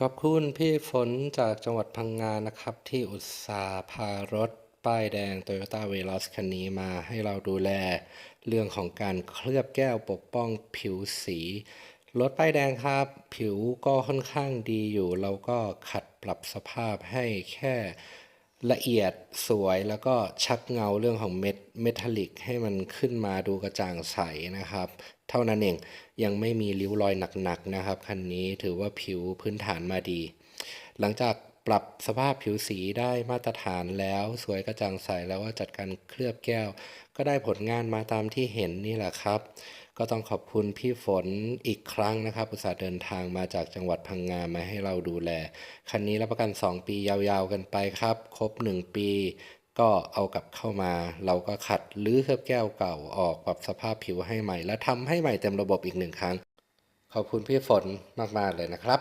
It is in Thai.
ขอบคุณพี่ฝนจากจังหวัดพังงานะครับ ที่อุตส่าห์พารถป้ายแดง Toyota Veloz คันนี้มาให้เราดูแล เรื่องของการเคลือบแก้วปกป้องผิวสีรถป้ายแดงครับ ผิวก็ค่อนข้างดีอยู่ เราก็ขัดปรับสภาพให้แค่ ละเอียดสวยแล้วก็ชักเงาเรื่องของเม็ดเมทัลลิกให้มันขึ้นมาดูกระจ่างใสนะครับ เท่านั้นเองยังไม่มีริ้วรอยหนักๆนะครับ คันนี้ถือว่าผิวพื้นฐานมาดี หลังจาก ปรับสภาพผิวสีได้มาตรฐานแล้วสวยกระจ่างใสแล้วว่าจัดการเคลือบแก้ว ก็ได้ผลงานมาตามที่เห็นนี่แหละครับ ก็ต้องขอบคุณพี่ฝนอีกครั้งนะครับอุตส่าห์เดินทางมาจากจังหวัดพังงามาให้เราดูแล คันนี้รับประกัน 2 ปียาวๆกันไปครับ ครบ 1 ปีก็เอากลับเข้ามา เราก็ขัดลื้อเคลือบแก้วเก่าออกปรับสภาพผิวให้ใหม่ และทำให้ใหม่เต็มระบบอีกหนึ่งครั้ง ขอบคุณพี่ฝนมากๆเลยนะครับ